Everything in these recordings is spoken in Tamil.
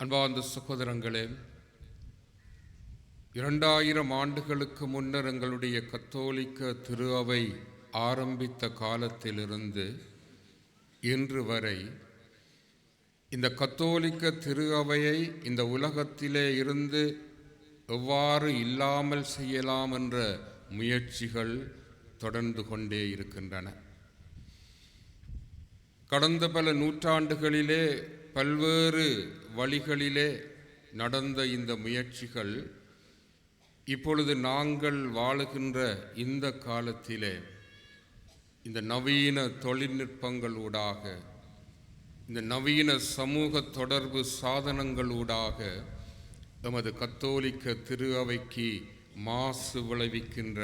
அன்பார்ந்த சகோதரங்களே இரண்டாயிரம் ஆண்டுகளுக்கு முன்னர் எங்களுடைய கத்தோலிக்க திரு அவை ஆரம்பித்த காலத்திலிருந்து இன்று வரை இந்த கத்தோலிக்க திரு அவையை இந்த உலகத்திலே இருந்து எவ்வாறு இல்லாமல் செய்யலாம் என்ற முயற்சிகள் தொடர்ந்து கொண்டே இருக்கின்றன. கடந்த பல நூற்றாண்டுகளிலே பல்வேறு வழிகளிலே நடந்த இந்த முயற்சிகள் இப்பொழுது நாங்கள் வாழுகின்ற இந்த காலத்திலே இந்த நவீன தொழில்நுட்பங்களூடாக இந்த நவீன சமூக தொடர்பு சாதனங்களூடாக எமது கத்தோலிக்க திரு அவைக்கு மாசு விளைவிக்கின்ற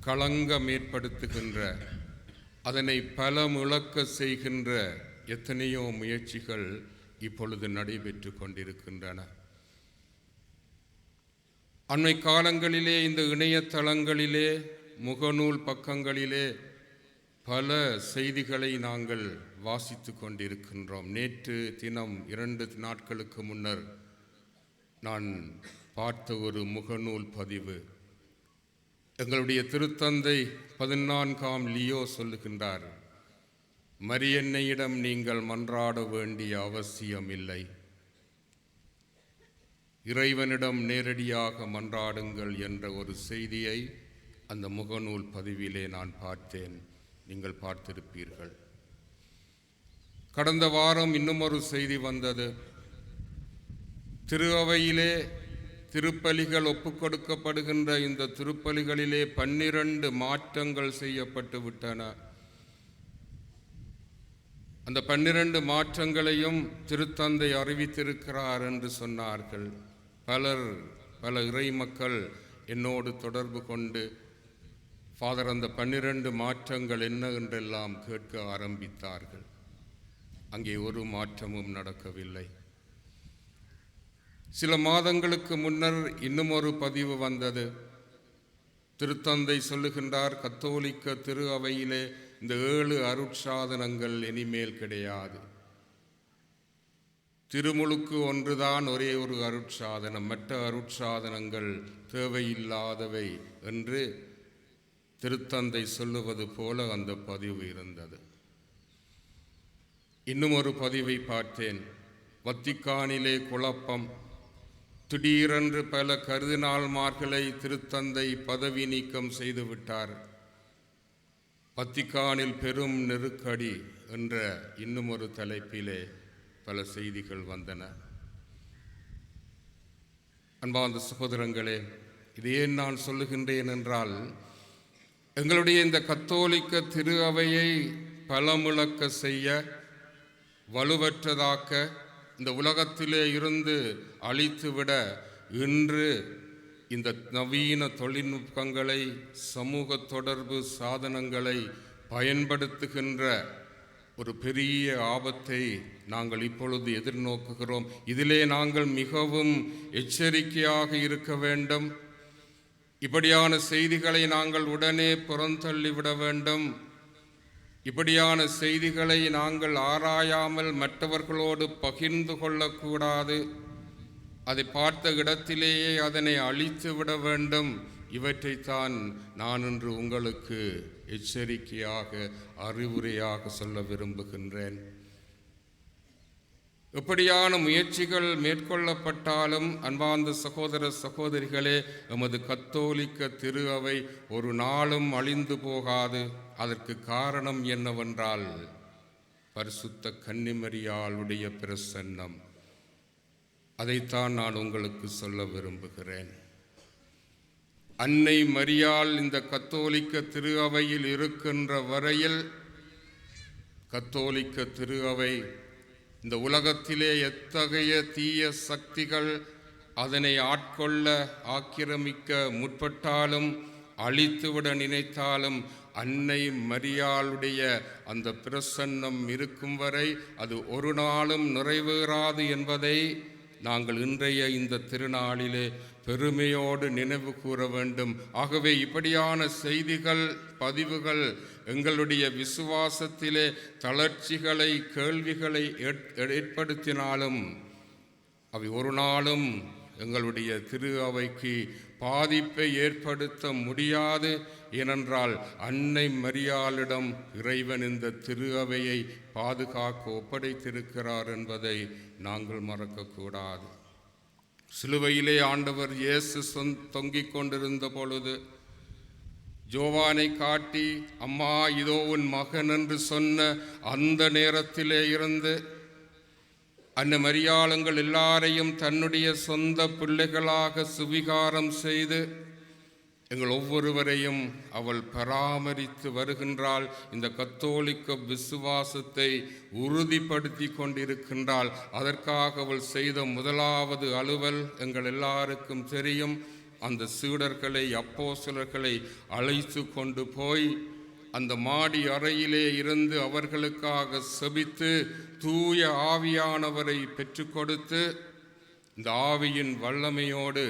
களங்கம் ஏற்படுத்துகின்ற அதனை பலம் இழக்க செய்கின்ற எத்தனையோ முயற்சிகள் இப்பொழுது நடைபெற்று கொண்டிருக்கின்றன. அண்மை காலங்களிலே இந்த இணையதளங்களிலே முகநூல் பக்கங்களிலே பல செய்திகளை நாங்கள் வாசித்து கொண்டிருக்கின்றோம். நேற்று தினம் இரண்டு நாட்களுக்கு முன்னர் நான் பார்த்த ஒரு முகநூல் பதிவு. எங்களுடைய திருத்தந்தை பதினான்காம் லியோ சொல்லுகின்றார். மரியன்னையிடம் நீங்கள் மன்றாட வேண்டிய அவசியமில்லை. இறைவனிடம் நேரடியாக மன்றாடுங்கள் என்ற ஒரு செய்தியை அந்த முகநூல் பதிவிலே நான் பார்த்தேன். நீங்கள் பார்த்திருப்பீர்கள். கடந்த வாரம் இன்னுமொரு செய்தி வந்தது. திருவையிலே திருப்பலிகள் ஒப்புக்கொடுக்கப்படுகின்ற இந்த திருப்பலிகளிலே பன்னிரண்டு மாற்றங்கள் செய்யப்பட்டு விட்டன. அந்த பன்னிரண்டு மாற்றங்களையும் திருத்தந்தை அறிவித்திருக்கிறார் என்று சொன்னார்கள். பலர் பல இறை மக்கள் என்னோடு தொடர்பு கொண்டு ஃபாதர் அந்த பன்னிரண்டு மாற்றங்கள் என்ன? என்றெல்லாம் கேட்க ஆரம்பித்தார்கள். அங்கே ஒரு மாற்றமும் நடக்கவில்லை. சில மாதங்களுக்கு முன்னர் இன்னும் ஒரு பதிவு வந்தது. திருத்தந்தை சொல்லுகின்றார் கத்தோலிக்க திரு அவையிலே இந்த ஏழு அருட்சாதனங்கள் இனிமேல் கிடையாது. திருமுழுக்கு ஒன்றுதான் ஒரே ஒரு அருட்சாதனம். மற்ற அருட்சாதனங்கள் தேவையில்லாதவை என்று திருத்தந்தை சொல்லுவது போல அந்த பதிவு இருந்தது. இன்னும் ஒரு பதிவை பார்த்தேன். வத்திக்கானிலே குழப்பம். திடீரென்று பல கருதினால்மார்களை திருத்தந்தை பதவி நீக்கம் செய்துவிட்டார் வத்திக்கானில் பெரும் நெருக்கடி என்ற இன்னும் ஒரு தலைப்பிலே பல செய்திகள் வந்தன. அன்பார்ந்த சகோதரங்களே இது ஏன் நான் சொல்லுகின்றேன் என்றால் எங்களுடைய இந்த கத்தோலிக்க திரு அவையை பலமுழக்க செய்ய வலுவற்றதாக்க இந்த உலகத்திலே இருந்து அழித்துவிட இன்று இந்த நவீன தொழில்நுட்பங்களை சமூக தொடர்பு சாதனங்களை பயன்படுத்துகின்ற ஒரு பெரிய ஆபத்தை நாங்கள் இப்பொழுது எதிர்நோக்குகிறோம். இதிலே நாங்கள் மிகவும் எச்சரிக்கையாக இருக்க வேண்டும். இப்படியான செய்திகளை நாங்கள் உடனே புறந்தள்ளிவிட வேண்டும். இப்படியான செய்திகளை நாங்கள் ஆராயாமல் மற்றவர்களோடு பகிர்ந்து கொள்ளக்கூடாது. அதை பார்த்த இடத்திலேயே அதனை அழித்து விட வேண்டும். இவற்றைத்தான் நான் இன்று உங்களுக்கு எச்சரிக்கையாக அறிவுரையாக சொல்ல விரும்புகின்றேன். எப்படியான முயற்சிகள் மேற்கொள்ளப்பட்டாலும் அன்பார்ந்த சகோதர சகோதரிகளே எமது கத்தோலிக்க திரு அவை ஒரு நாளும் அழிந்து போகாது. அதற்கு காரணம் என்னவென்றால் பரிசுத்த கன்னிமரியாளுடைய பிரசன்னம். அதைத்தான் நான் உங்களுக்கு சொல்ல விரும்புகிறேன். அன்னை மரியால் இந்த கத்தோலிக்க திரு அவையில் இருக்கின்ற வரையில் கத்தோலிக்க திரு அவை இந்த உலகத்திலே எத்தகைய தீய சக்திகள் அதனை ஆட்கொள்ள ஆக்கிரமிக்க முற்பட்டாலும் அழித்துவிட நினைத்தாலும் அன்னை மரியாளுடைய அந்த பிரசன்னம் இருக்கும் வரை அது ஒரு நாளும் நிறைவேறாது என்பதை நாங்கள் இன்றைய இந்த திருநாளிலே பெருமையோடு நினைவு கூற வேண்டும். ஆகவே இப்படியான செய்திகள் பதிவுகள் எங்களுடைய விசுவாசத்திலே தளர்ச்சிகளை கேள்விகளை ஏற்படுத்தினாலும் அவை ஒரு நாளும் எங்களுடைய திரு அவைக்கு பாதிப்பை ஏற்படுத்த முடியாது ஏனென்றால் அன்னை மரியாளிடம் இறைவன் இந்த திரு அவையை பாதுகாக்க ஒப்படைத்திருக்கிறார் என்பதை நாங்கள் மறக்கக்கூடாது. சிலுவையிலே ஆண்டவர் இயேசு சொந் தொங்கிக் கொண்டிருந்த பொழுது ஜோவானை காட்டி அம்மா இதோ உன் மகன் என்று சொன்ன அந்த நேரத்திலே இருந்து அன்ன மரியாளங்கள் எல்லாரையும் தன்னுடைய சொந்த பிள்ளைகளாக சுவிகாரம் செய்து எங்கள் ஒவ்வொருவரையும் அவள் பராமரித்து வருகின்றாள். இந்த கத்தோலிக்க விசுவாசத்தை உறுதிப்படுத்தி கொண்டிருக்கின்றாள். அதற்காக அவள் செய்த முதலாவது அலுவல் எங்கள் எல்லாருக்கும் தெரியும். அந்த சீடர்களை சிலர்களை அழைத்து கொண்டு போய் அந்த மாடி அறையிலே இருந்து அவர்களுக்காக செபித்து தூய ஆவியானவரை பெற்று கொடுத்து இந்த ஆவியின் வல்லமையோடு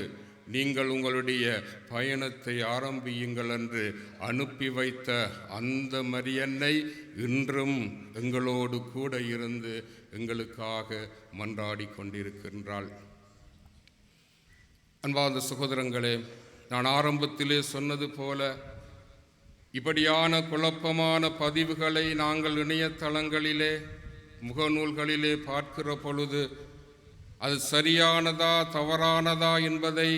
நீங்கள் உங்களுடைய பயணத்தை ஆரம்பியுங்கள் என்று அனுப்பி வைத்த அந்த மரியன்னை இன்றும் எங்களோடு கூட இருந்து எங்களுக்காக மன்றாடி கொண்டிருக்கின்றாள். அன்பார்ந்த சகோதரங்களே நான் ஆரம்பத்திலே சொன்னது போல இப்படியான குழப்பமான பதிவுகளை நாங்கள் இணையதளங்களிலே முகநூல்களிலே பார்க்கிற பொழுது அது சரியானதா தவறானதா என்பதை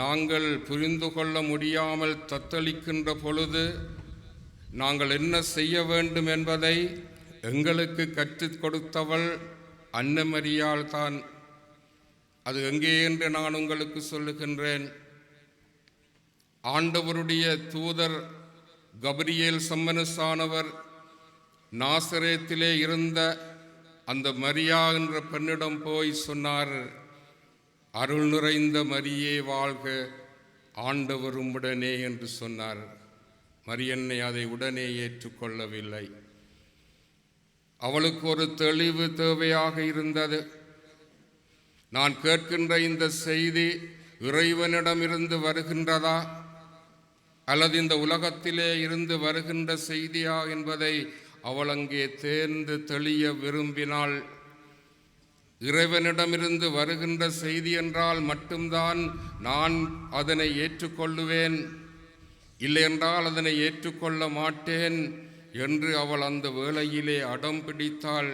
நாங்கள் புரிந்து கொள்ள முடியாமல் தத்தளிக்கின்ற பொழுது நாங்கள் என்ன செய்ய வேண்டும் என்பதை எங்களுக்கு கற்றுக் கொடுத்தவள் அன்னமரியாள் தான். அது எங்கே என்று நான் உங்களுக்கு சொல்லுகின்றேன். ஆண்டவருடைய தூதர் கபரியேல் சம்மனசானவர் நாசரேத்திலே இருந்த அந்த மரியா என்ற பெண்ணிடம் போய் சொன்னார் அருள் நிறைந்த மரியே வாழ்க ஆண்டவரும் உடனே என்று சொன்னார். மரியன்னை அதை உடனே ஏற்றுக்கொள்ளவில்லை. அவளுக்கு ஒரு தெளிவு தேவையாக இருந்தது. நான் கேட்கின்ற இந்த செய்தி இறைவனிடமிருந்து வருகின்றதா? அல்லது இந்த உலகத்திலே இருந்து வருகின்ற செய்தியா என்பதை அவள் அங்கே தேர்ந்து தெளிய விரும்பினாள். இறைவனிடமிருந்து வருகின்ற செய்தி என்றால் மட்டும்தான் நான் அதனை ஏற்றுக்கொள்ளுவேன். இல்லையென்றால் அதனை ஏற்றுக்கொள்ள மாட்டேன் என்று அவள் அந்த வேளையிலே அடம் பிடித்தாள்.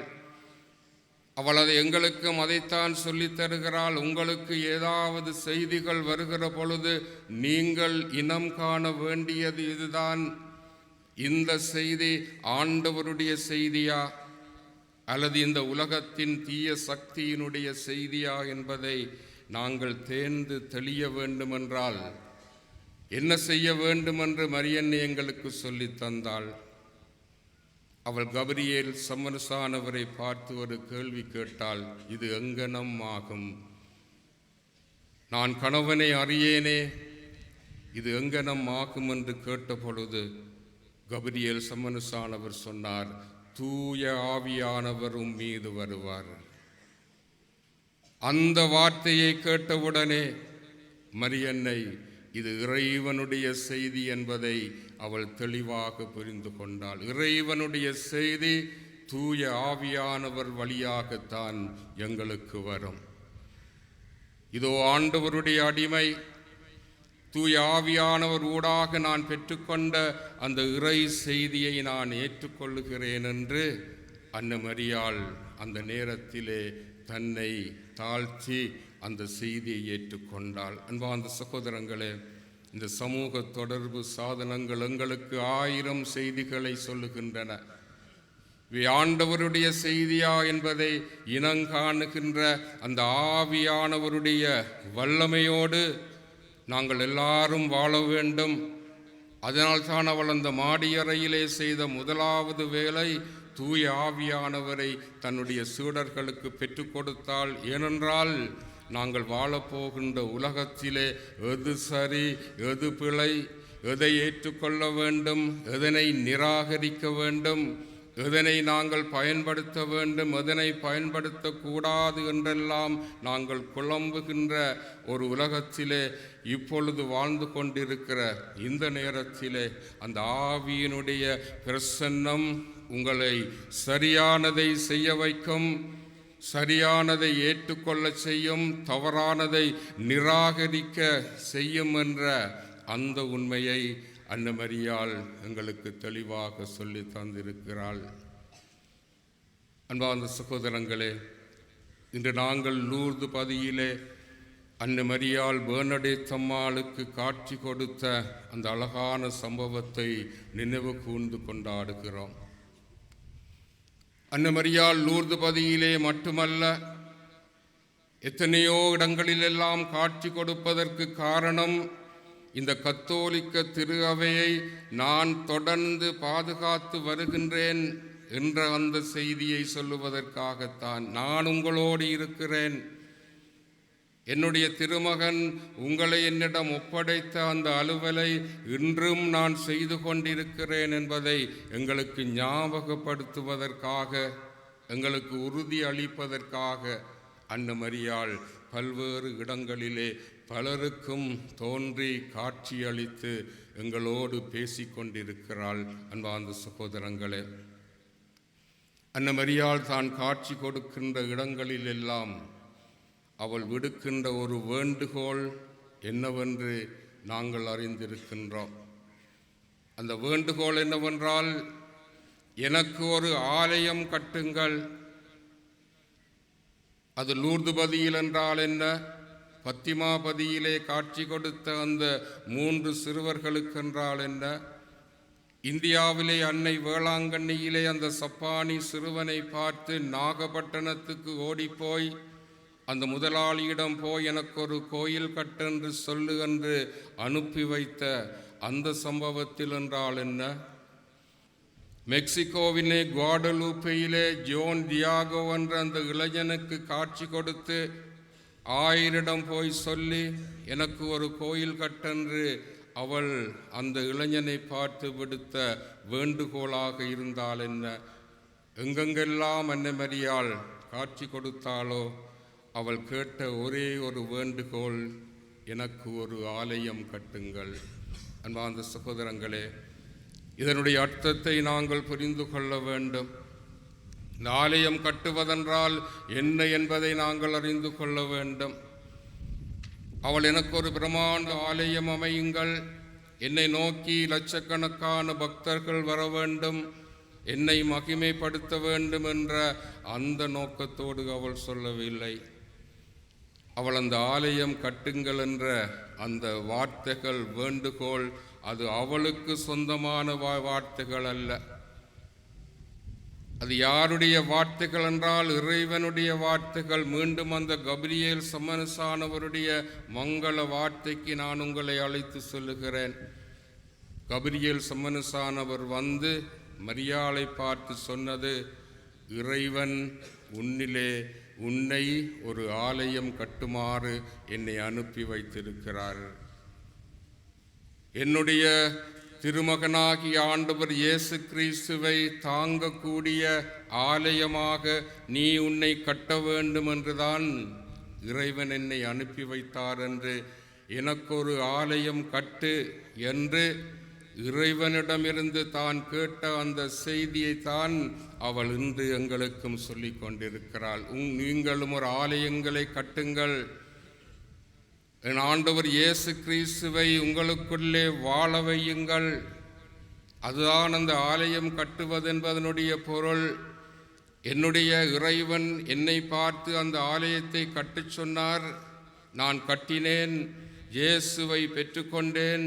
அவள் எங்களுக்கும் அதைத்தான் சொல்லித் தருகிறாள். உங்களுக்கு ஏதாவது செய்திகள் வருகிற பொழுது நீங்கள் இனம் காண வேண்டியது இதுதான். இந்த செய்தி ஆண்டவருடைய செய்தியா? அல்லது இந்த உலகத்தின் தீய சக்தியினுடைய செய்தியா என்பதை நாங்கள் தேர்ந்து தெளிய வேண்டுமென்றால் என்ன செய்ய வேண்டுமென்று மரியன்னை எங்களுக்கு சொல்லித் தந்தாள். அவள் கபரியேல் சமரசானவரை பார்த்து ஒரு கேள்வி கேட்டால் இது எங்கனம் ஆகும் நான் கணவனை அறியேனே இது எங்கனம் ஆகும் என்று கேட்டபொழுது கபிரியேல் சமனுசானவர் சொன்னார் தூய ஆவியானவரும் மீது வருவார். அந்த வார்த்தையை கேட்டவுடனே மரியன்னை இது இறைவனுடைய செய்தி என்பதை அவள் தெளிவாக புரிந்து கொண்டாள். இறைவனுடைய செய்தி தூய ஆவியானவர் வழியாகத்தான் எங்களுக்கு வரும். இதோ ஆண்டவருடைய அடிமை தூய ஆவியானவர் ஊடாக நான் பெற்றுக்கொண்ட அந்த இறை செய்தியை நான் ஏற்றுக்கொள்ளுகிறேன் என்று அன்னமரியாள் அந்த நேரத்திலே தன்னை தாழ்த்தி அந்த செய்தியை ஏற்றுக்கொண்டாள். அன்பார்ந்த சகோதரங்களே இந்த சமூக தொடர்பு சாதனங்கள் எங்களுக்கு ஆயிரம் செய்திகளை சொல்லுகின்றன. இவை ஆண்டவருடைய செய்தியா என்பதை இனங்காணுகின்ற அந்த ஆவியானவருடைய வல்லமையோடு நாங்கள் எல்லாரும் வாழ வேண்டும். அதனால்தான் அவள் அந்த மாடியறையிலே செய்த முதலாவது வேலை தூய ஆவியானவரை தன்னுடைய சீடர்களுக்கு பெற்றுக் கொடுத்தாள். ஏனென்றால் நாங்கள் வாழப்போகின்ற உலகத்திலே எது சரி எது பிழை எதை ஏற்றுக்கொள்ள வேண்டும் எதனை நிராகரிக்க வேண்டும் எதனை நாங்கள் பயன்படுத்த வேண்டும் எதனை பயன்படுத்தக்கூடாது என்றெல்லாம் நாங்கள் குழம்புகின்ற ஒரு உலகத்திலே இப்பொழுது வாழ்ந்து கொண்டிருக்கிற இந்த நேரத்திலே அந்த ஆவியினுடைய பிரசன்னம் உங்களை சரியானதை செய்ய வைக்கும். சரியானதை ஏற்றுக்கொள்ள செய்யும் தவறானதை நிராகரிக்க செய்யும் என்ற அந்த உண்மையை அன்னமரியால் எங்களுக்கு தெளிவாக சொல்லி தந்திருக்கிறாள். அன்பார்ந்த சகோதரங்களே இன்று நாங்கள் லூர்து பதியிலே அன்னமரியால் பேர்னடே தம்மாளுக்கு காட்சி கொடுத்த அந்த அழகான சம்பவத்தை நினைவு கூர்ந்து கொண்டாடுகிறோம். அன்னமரியால் லூர்து பதியிலே மட்டுமல்ல எத்தனையோ இடங்களிலெல்லாம் காட்சி கொடுப்பதற்கு காரணம் இந்த கத்தோலிக்க திரு அவையை நான் தொடர்ந்து பாதுகாத்து வருகின்றேன் என்ற அந்த செய்தியை சொல்லுவதற்காகத்தான் நான் உங்களோடு இருக்கிறேன். என்னுடைய திருமகன் உங்களை என்னிடம் ஒப்படைத்த அந்த அலுவலை இன்றும் நான் செய்து கொண்டிருக்கிறேன் என்பதை எங்களுக்கு ஞாபகப்படுத்துவதற்காக எங்களுக்கு உறுதி அளிப்பதற்காக அன்னமரியாள் பல்வேறு இடங்களிலே பலருக்கும் தோன்றி காட்சியளித்து எங்களோடு பேசிக்கொண்டிருக்கிறாள் அன்பார்ந்த சகோதரங்களே. அன்னமரியாள் தான் காட்சி கொடுக்கின்ற இடங்களிலெல்லாம் அவள் விடுக்கின்ற ஒரு வேண்டுகோள் என்னவென்று நாங்கள் அறிந்திருக்கின்றோம். அந்த வேண்டுகோள் என்னவென்றால் எனக்கு ஒரு ஆலயம் கட்டுங்கள். அது லூர்துபதியில் என்றால் என்ன? பத்திமாபதியிலே காட்சி கொடுத்த அந்த மூன்று சிறுவர்களுக்கென்றால் என்ன? இந்தியாவிலே அன்னை வேளாங்கண்ணியிலே அந்த சப்பானி சிறுவனை பார்த்து நாகப்பட்டினத்துக்கு ஓடிப்போய் அந்த முதலாளியிடம் போய் எனக்கு ஒரு கோயில் கட்டென்று சொல்லு என்று அனுப்பி வைத்த அந்த சம்பவத்தில் என்றால் என்ன? மெக்சிகோவிலே குவாடலூப்பையிலே ஜோன் தியாகோ என்ற அந்த இளைஞனுக்கு காட்சி கொடுத்து ஆயிரிடம் போய் சொல்லி எனக்கு ஒரு கோயில் கட்டென்று அவள் அந்த இளைஞனை பார்த்து விடுத்த வேண்டுகோளாக இருந்தால் என்ன? எங்கெங்கெல்லாம் அன்னமரியால் காட்சி கொடுத்தாளோ அவள் கேட்ட ஒரே ஒரு வேண்டுகோள் எனக்கு ஒரு ஆலயம் கட்டுங்கள். அன்பார்ந்த சகோதரங்களே இதனுடைய அர்த்தத்தை நாங்கள் புரிந்து கொள்ள வேண்டும். இந்த ஆலயம் கட்டுவதென்றால் என்ன என்பதை நாங்கள் அறிந்து கொள்ள வேண்டும். அவள் எனக்கு ஒரு பிரமாண்ட ஆலயம் அமையுங்கள். என்னை நோக்கி லட்சக்கணக்கான பக்தர்கள் வர வேண்டும். என்னை மகிமைப்படுத்த வேண்டும் என்ற அந்த நோக்கத்தோடு அவள் சொல்லவில்லை. அவள் அந்த ஆலயம் கட்டுங்கள் என்ற அந்த வார்த்தைகள் வேண்டுகோள் அது அவளுக்கு சொந்தமான வா- வார்த்தைகள் அல்ல. அது யாருடைய வார்த்தைகள் என்றால் இறைவனுடைய வார்த்தைகள். மீண்டும் அந்த கபிரியேல் சமனசானவருடைய மங்கள வார்த்தைக்கு நான் உங்களை அழைத்து சொல்லுகிறேன். கபிரியேல் சமனசானவர் வந்து மரியாளை பார்த்து சொன்னது இறைவன் உன்னிலே உன்னை ஒரு ஆலயம் கட்டுமாறு என்னை அனுப்பி வைத்திருக்கிறார். என்னுடைய திருமகனாகிய ஆண்டவர் இயேசு கிறிஸ்துவை தாங்கக்கூடிய ஆலயமாக நீ உன்னை கட்ட வேண்டும் என்றுதான் இறைவன் என்னை அனுப்பி வைத்தார் என்று எனக்கொரு ஆலயம் கட்டு என்று இறைவனிடமிருந்து தான் கேட்ட அந்த செய்தியை தான் அவள் இன்று எங்களுக்கும் சொல்லிக் கொண்டிருக்கிறாள். உங் நீங்களும் ஒரு ஆலயங்களை கட்டுங்கள். என் ஆண்டவர் இயேசு கிறிஸ்துவை உங்களுக்குள்ளே வாழ வையுங்கள். அதுதான் அந்த ஆலயம் கட்டுவது என்பதனுடைய பொருள். என்னுடைய இறைவன் என்னை பார்த்து அந்த ஆலயத்தை கட்டச் சொன்னார். நான் கட்டினேன் இயேசுவை பெற்றுக்கொண்டேன்.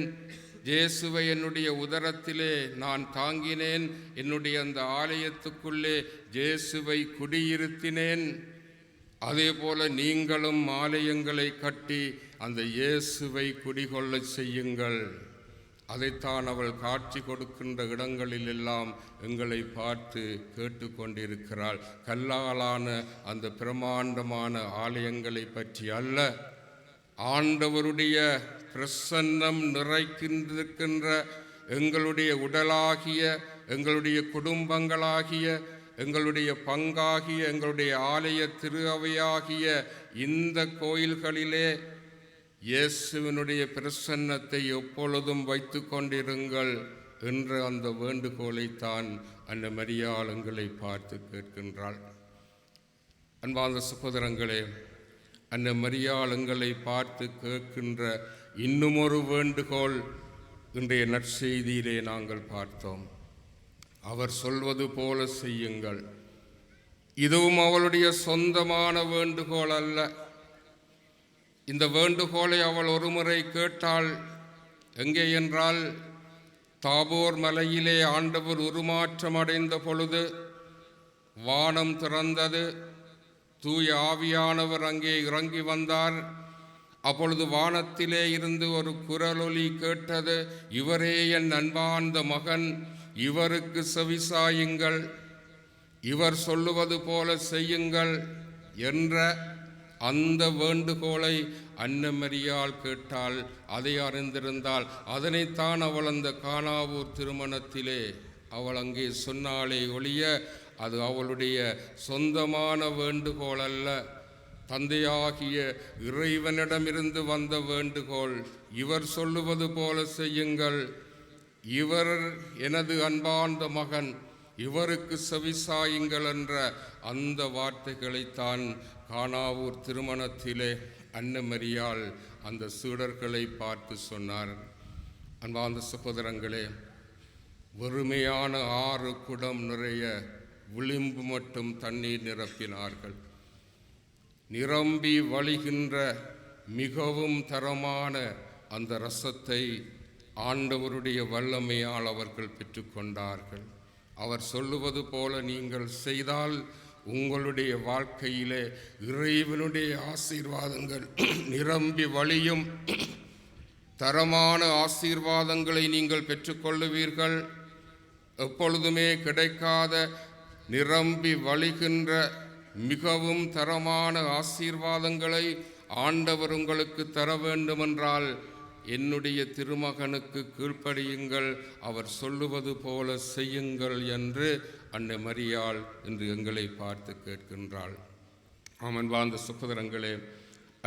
இயேசுவை என்னுடைய உதரத்திலே நான் தாங்கினேன். என்னுடைய அந்த ஆலயத்துக்குள்ளே இயேசுவை குடியிருத்தினேன். அதே போல நீங்களும் ஆலயங்களை கட்டி அந்த இயேசுவை குடிகொள்ளச் செய்யுங்கள். அதைத்தான் அவள் காட்சி கொடுக்கின்ற இடங்களில் எல்லாம் எங்களை பார்த்து கேட்டுக்கொண்டிருக்கிறாள். கல்லாலான அந்த பிரமாண்டமான ஆலயங்களை பற்றி அல்ல. ஆண்டவருடைய பிரசன்னம் நிறைக்கின்றிருக்கின்ற எங்களுடைய உடலாகிய எங்களுடைய குடும்பங்களாகிய எங்களுடைய பங்காகிய எங்களுடைய ஆலய திருவையாகிய இந்த கோயில்களிலே இயேசுவினுடைய பிரசன்னத்தை எப்பொழுதும் வைத்து கொண்டிருங்கள் என்ற அந்த வேண்டுகோளைத்தான் அந்த மரியாளங்களை பார்த்து கேட்கின்றாள். அன்பார்ந்த சகோதரங்களே அந்த மரியாளங்களை பார்த்து கேட்கின்ற இன்னுமொரு வேண்டுகோள் இன்றைய நற்செய்தியிலே நாங்கள் பார்த்தோம். அவர் சொல்வது போல செய்யுங்கள். இதுவும் அவளுடைய சொந்தமான வேண்டுகோள் அல்ல. இந்த வேண்டுகோளை அவள் ஒருமுறை கேட்டாள். எங்கே என்றால் தாபோர் மலையிலே ஆண்டவர் உருமாற்றம் அடைந்த பொழுது வானம் திறந்தது. தூய ஆவியானவர் அங்கே இறங்கி வந்தார். அப்பொழுது வானத்திலே இருந்து ஒரு குரலொலி கேட்டது இவரே என் அன்பார்ந்த மகன் இவருக்கு செவிசாயுங்கள் இவர் சொல்லுவது போல செய்யுங்கள் என்ற அந்த வேண்டுகோளை அன்னமரியால் கேட்டால் அதை அறிந்திருந்தால் அதனைத்தான் அவள் அந்த காணாவூர் திருமணத்திலே அவள் அங்கே சொன்னாலே ஒழிய அது அவளுடைய சொந்தமான வேண்டுகோள் அல்ல தந்தையாகிய இறைவனிடமிருந்து வந்த வேண்டுகோள் இவர் சொல்லுவது போல செய்யுங்கள். இவர் எனது அன்பார்ந்த மகன் இவருக்கு செவிசாயுங்கள் என்ற அந்த வார்த்தைகளைத்தான் காணாவூர் திருமணத்திலே அன்னமரியால் அந்த சீடர்களை பார்த்து சொன்னார். அன்பார்ந்த சகோதரங்களே வெறுமையான ஆறு குடம் நிறைய விளிம்பு மட்டும் தண்ணீர் நிரப்பினார்கள். நிரம்பி வழிகின்ற மிகவும் தரமான அந்த ரசத்தை ஆண்டவருடைய வல்லமையால் அவர்கள் பெற்றுக்கொண்டார்கள். அவர் சொல்லுவது போல நீங்கள் செய்தால் உங்களுடைய வாழ்க்கையிலே இறைவனுடைய ஆசீர்வாதங்கள் நிரம்பி வழியும். தரமான ஆசீர்வாதங்களை நீங்கள் பெற்றுக்கொள்ளுவீர்கள். எப்பொழுதுமே கிடைக்காத நிரம்பி வழிகின்ற மிகவும் தரமான ஆசீர்வாதங்களை ஆண்டவர் உங்களுக்கு தர வேண்டுமென்றால் என்னுடைய திருமகனுக்கு கீழ்ப்படியுங்கள். அவர் சொல்லுவது போல செய்யுங்கள் என்று அன்னை மரியாள் என்று எங்களை பார்த்து கேட்கின்றாள். ஆமன் வாழ்ந்த சுகதரங்களே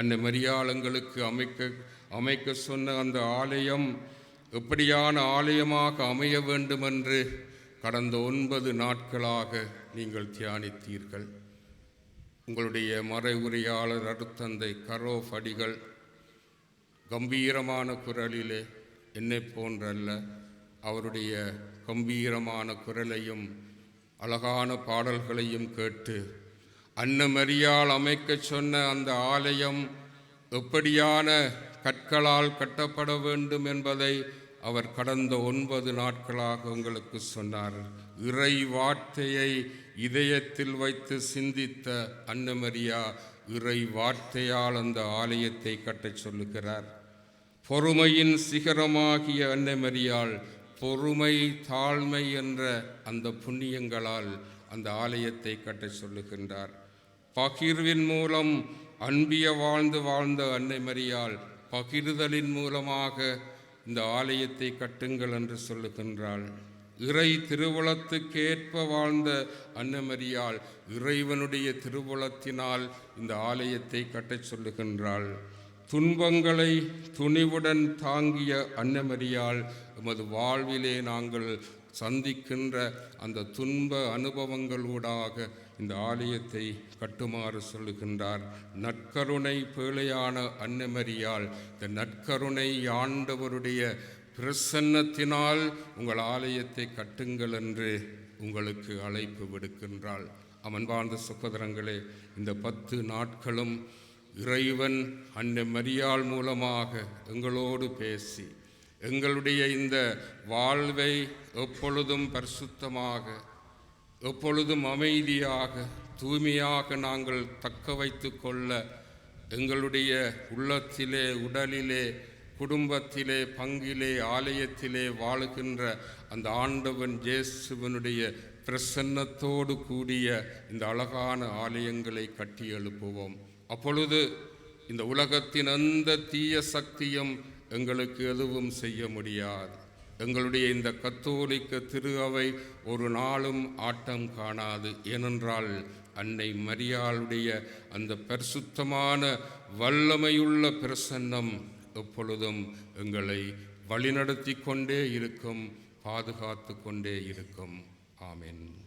அன்னை மரியாளங்களுக்கு அமைக்க அமைக்க சொன்ன அந்த ஆலயம் எப்படியான ஆலயமாக அமைய வேண்டுமென்று கடந்த ஒன்பது நாட்களாக நீங்கள் தியானித்தீர்கள். உங்களுடைய மறை உரையாளர் அருத்தந்தை கரோ அடிகள் கம்பீரமான குரலிலே என்னை போன்றல்ல அவருடைய கம்பீரமான குரலையும் அழகான பாடல்களையும் கேட்டு அன்னமரியால் அமைக்க சொன்ன அந்த ஆலயம் எப்படியான கற்களால் கட்டப்பட வேண்டும் என்பதை அவர் கடந்த ஒன்பது நாட்களாக உங்களுக்கு சொன்னார் இறை வார்த்தையை இதயத்தில் வைத்து சிந்தித்த அன்னமரியா இறை வார்த்தையால் அந்த ஆலயத்தை கட்டச் சொல்லுகிறார். பொறுமையின் சிகரமாகிய அன்னமரியால் பொறுமை தாழ்மை என்ற அந்த புண்ணியங்களால் அந்த ஆலயத்தை கட்டச் சொல்லுகின்றார். பகிர்வின் மூலம் அன்பிய வாழ்ந்து வாழ்ந்த அன்னை மரியால் பகிர்தலின் மூலமாக இந்த ஆலயத்தை கட்டுங்கள் என்று சொல்லுகின்றாள். இறை திருவுளத்துக்கேற்ப வாழ்ந்த அன்னமரியாள் இறைவனுடைய திருவுளத்தினால் இந்த ஆலயத்தை கட்டச் சொல்லுகின்றாள். துன்பங்களை துணிவுடன் தாங்கிய அன்னமரியால் எமது வாழ்விலே நாங்கள் சந்திக்கின்ற அந்த துன்ப அனுபவங்களூடாக இந்த ஆலயத்தை கட்டுமாறு சொல்லுகின்றார் நற்கருணை பேழையான அன்னமரியால் இந்த நற்கருணை ஆண்டவருடைய பிரசன்னத்தினால் உங்கள் ஆலயத்தை கட்டுங்கள் என்று உங்களுக்கு அழைப்பு விடுக்கின்றாள். அமன்பார்ந்த சகோதரங்களே இந்த பத்து நாட்களும் இறைவன் அன்னை மரியாள் மூலமாக எங்களோடு பேசி எங்களுடைய இந்த வாழ்வை எப்பொழுதும் பரிசுத்தமாக எப்பொழுதும் அமைதியாக தூய்மையாக நாங்கள் தக்க வைத்து கொள்ள எங்களுடைய உள்ளத்திலே உடலிலே குடும்பத்திலே பங்கிலே ஆலயத்திலே வாழுகின்ற அந்த ஆண்டவன் ஜேசுவனுடைய பிரசன்னத்தோடு கூடிய இந்த அழகான ஆலயங்களை கட்டி எழுப்புவோம். அப்பொழுது இந்த உலகத்தின் எந்த தீய சக்தியும் எங்களுக்கு எதுவும் செய்ய முடியாது. எங்களுடைய இந்த கத்தோலிக்க திரு அவை ஒரு நாளும் ஆட்டம் காணாது. ஏனென்றால் அன்னை மரியாளுடைய அந்த பரிசுத்தமான வல்லமையுள்ள பிரசன்னம் எப்பொழுதும் எங்களை வழிநடத்தி கொண்டே இருக்கும் பாதுகாத்து கொண்டே இருக்கும். ஆமேன்.